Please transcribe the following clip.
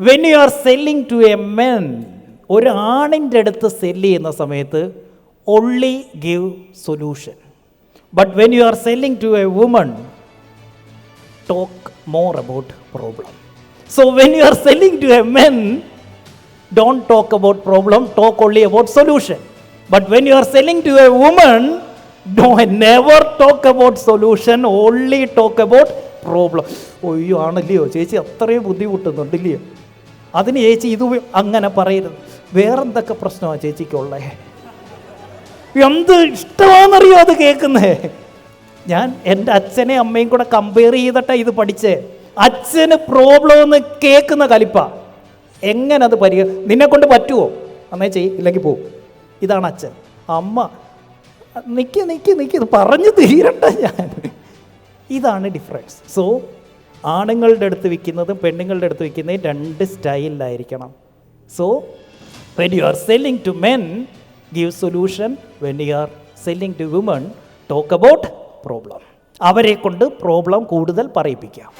When you are selling to a men ഒരു ആണിന്റെ അടുത്ത് സെല്ല് ചെയ്യുന്ന സമയത്ത് only give solution but when you are selling to a woman talk more about problem so when you are selling to a men don't talk about problem talk only about solution but when you are selling to a woman don't never talk about solution only talk about problem ഒയ്യോ ആണല്ലയോ ചേച്ചി അത്രയും ബുദ്ധിമുട്ടുന്നുണ്ടല്ലയോ അതിന് ചേച്ചി ഇത് അങ്ങനെ പറയരുത്. വേറെന്തൊക്കെ പ്രശ്നമാണ് ചേച്ചിക്കുള്ളേ? എന്ത് ഇഷ്ടമാണെന്നറിയോ അത് കേൾക്കുന്നേ? ഞാൻ എന്റെ അച്ഛനെ അമ്മയും കൂടെ കമ്പയർ ചെയ്തിട്ടാ ഇത് പഠിച്ചേ. അച്ഛന് പ്രോബ്ലം എന്ന് കേൾക്കുന്ന കലിപ്പ. എങ്ങനെ അത് പരിഹ നിന്നെ കൊണ്ട് പറ്റുമോ അന്നേ ചെയ് ഇല്ലെങ്കിൽ പോവും ഇതാണ് അച്ഛൻ. അമ്മ നിൽക്കി നിൽക്കി നിൽക്കി പറഞ്ഞു തീരണ്ട ഞാൻ. ഇതാണ് ഡിഫറൻസ് സോ ആണുങ്ങളുടെ അടുത്ത് വിൽക്കുന്നതും പെണ്ണുങ്ങളുടെ അടുത്ത് വിൽക്കുന്നതും രണ്ട് സ്റ്റൈലിലായിരിക്കണം. So when you are selling to men give solution when you are selling to woman talk about problem അവരെ കൊണ്ട് പ്രോബ്ലം കൂടുതൽ പറയിപ്പിക്കാം.